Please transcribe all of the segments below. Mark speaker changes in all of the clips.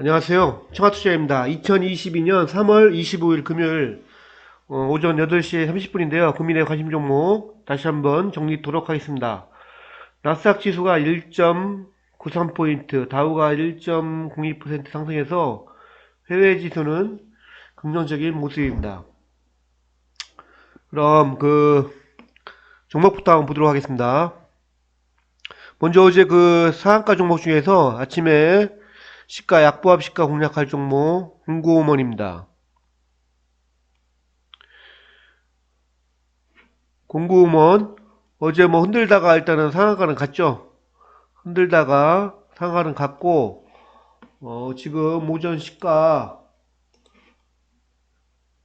Speaker 1: 안녕하세요. 청와투자입니다. 2022년 3월 25일 금요일 어, 오전 8시 30분인데요. 국민의 관심 종목 다시 한번 정리토록 하겠습니다. 나스닥 지수가 1.93포인트, 다우가 1.02% 상승해서 해외 지수는 긍정적인 모습입니다. 그럼 그 종목부터 한번 보도록 하겠습니다. 먼저 어제 그 상한가 종목 중에서 아침에 시가 약보합 시가 공략할 종목 공구음원입니다. 공구음원 어제 뭐 흔들다가 일단은 상한가는 갔죠. 흔들다가 상한가는 갔고 어 지금 오전 시가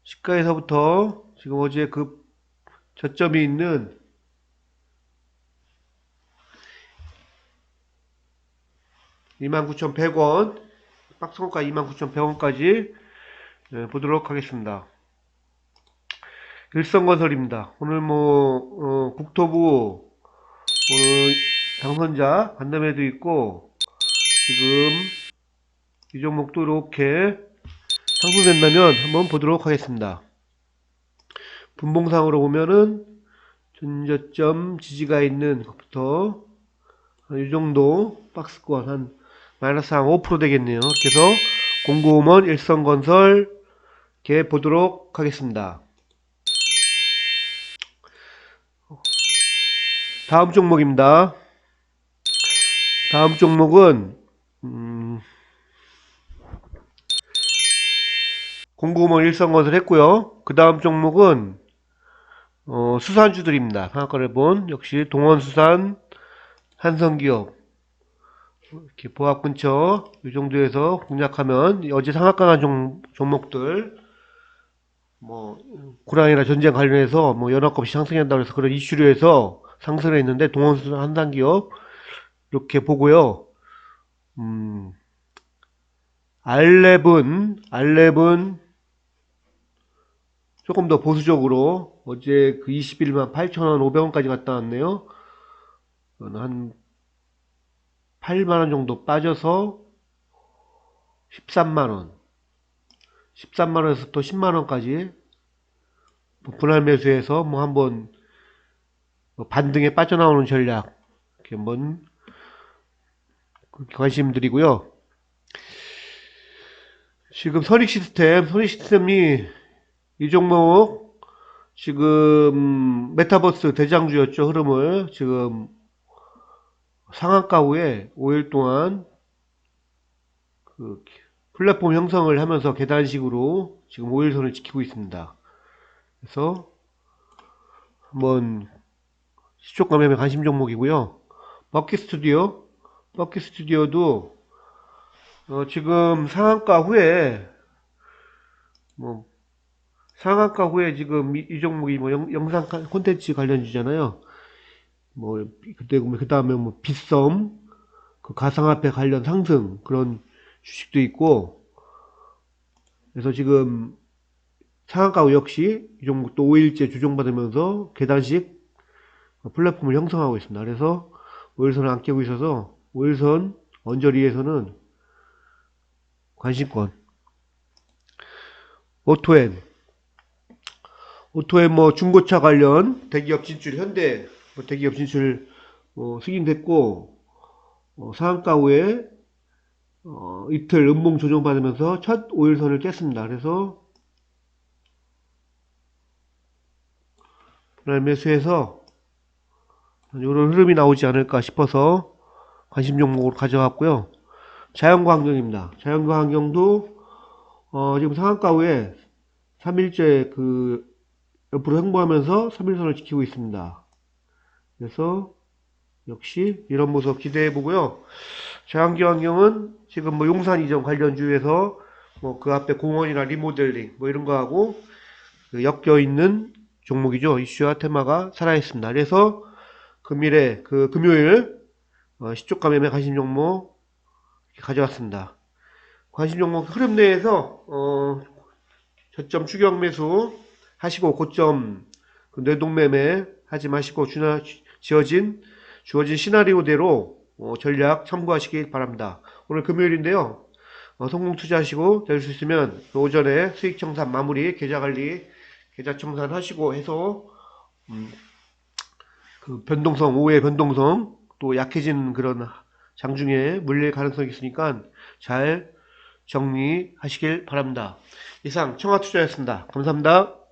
Speaker 1: 시가에서부터 지금 어제 그 저점이 있는 29,100원, 박스권가 29,100원까지 예, 보도록 하겠습니다. 일성건설입니다. 오늘 뭐 어, 국토부 오늘 당선자 간담회도 있고 지금 이 종목도 이렇게 상승된다면 한번 보도록 하겠습니다. 분봉상으로 보면은 전저점 지지가 있는 것부터 이 정도 박스권 한 마이너스 한 5% 되겠네요. 이렇게 해서 공구음원 일성건설 이렇게 보도록 하겠습니다. 다음 종목입니다. 다음 종목은 음, 공구음원 일성건설 했고요. 그 다음 종목은 어, 수산주들입니다. 상한가를 본 역시 동원수산, 한성기업 이렇게 보합 근처 이 정도에서 공략하면 어제 종, 종목들 뭐 고랑이나 전쟁 관련해서 뭐 연합급이 상승한다고 해서 그런 이슈로 해서 상승을 했는데 동원수산 한상기업 이렇게 보고요. 음, 알렙은 알렙은 조금 더 보수적으로 어제 그 21만 8천원 500원까지 갔다 왔네요. 한 8만원 정도 빠져서 13만원. 13만원에서 또 10만원까지 분할 매수해서 뭐 한번 뭐 반등에 빠져나오는 전략. 이렇게 한번 그렇게 관심 드리고요. 지금 선익 시스템, 선익 시스템이 이 종목 지금 메타버스 대장주였죠 흐름을. 지금 상한가 후에 5일 동안 그 플랫폼 형성을 하면서 계단식으로 지금 5일선을 지키고 있습니다. 그래서 한번 시초 감염의 관심 종목이고요. 버키 스튜디오, 버키 스튜디오도 어, 지금 상한가 후에 뭐 상한가 후에 지금 이, 이 종목이 뭐 영, 영상 카- 콘텐츠 관련주잖아요. 뭐 그때 그 다음에 뭐 빗썸, 그 가상화폐 관련 상승 그런 주식도 있고 그래서 지금 상한가 후 역시 이 종목도 5일째 조정받으면서 계단식 플랫폼을 형성하고 있습니다. 그래서 5일선을 안 깨고 있어서 5일선 언저리에서는 관심권 오토엔 오토엔 뭐 중고차 관련 대기업 진출 현대 뭐 대기업 진출 뭐 승인됐고 어, 상한가 후에 어, 이틀 음봉 조정받으면서 첫 5일선을 깼습니다. 그래서 분할 매수해서 이런 흐름이 나오지 않을까 싶어서 관심 종목으로 가져왔고요. 자연과 환경입니다. 자연과 환경도 어, 지금 상한가 후에 3일째 그 옆으로 횡보하면서 3일선을 지키고 있습니다. 그래서 역시 이런 모습 기대해 보고요. 자연기 환경은 지금 뭐 용산 이전 관련주에서 뭐 그 앞에 공원이나 리모델링 뭐 이런 거 하고 그 엮여 있는 종목이죠. 이슈와 테마가 살아있습니다. 그래서 금일에 그 금요일 어, 시쪽 감염의 관심 종목 가져왔습니다. 관심 종목 흐름 내에서 어, 저점 추격 매수 하시고 고점 그 뇌동매매 하지 마시고 주나, 지어진 주어진 시나리오대로 어, 전략 참고하시기 바랍니다. 오늘 금요일인데요. 어, 성공 투자하시고 될 수 있으면 그 오전에 수익 청산 마무리, 계좌 관리, 계좌 청산 하시고 해서 음, 그 변동성, 오후의 변동성 또 약해진 그런 장중에 물릴 가능성이 있으니까 잘 정리하시길 바랍니다. 이상 청와투자였습니다. 감사합니다.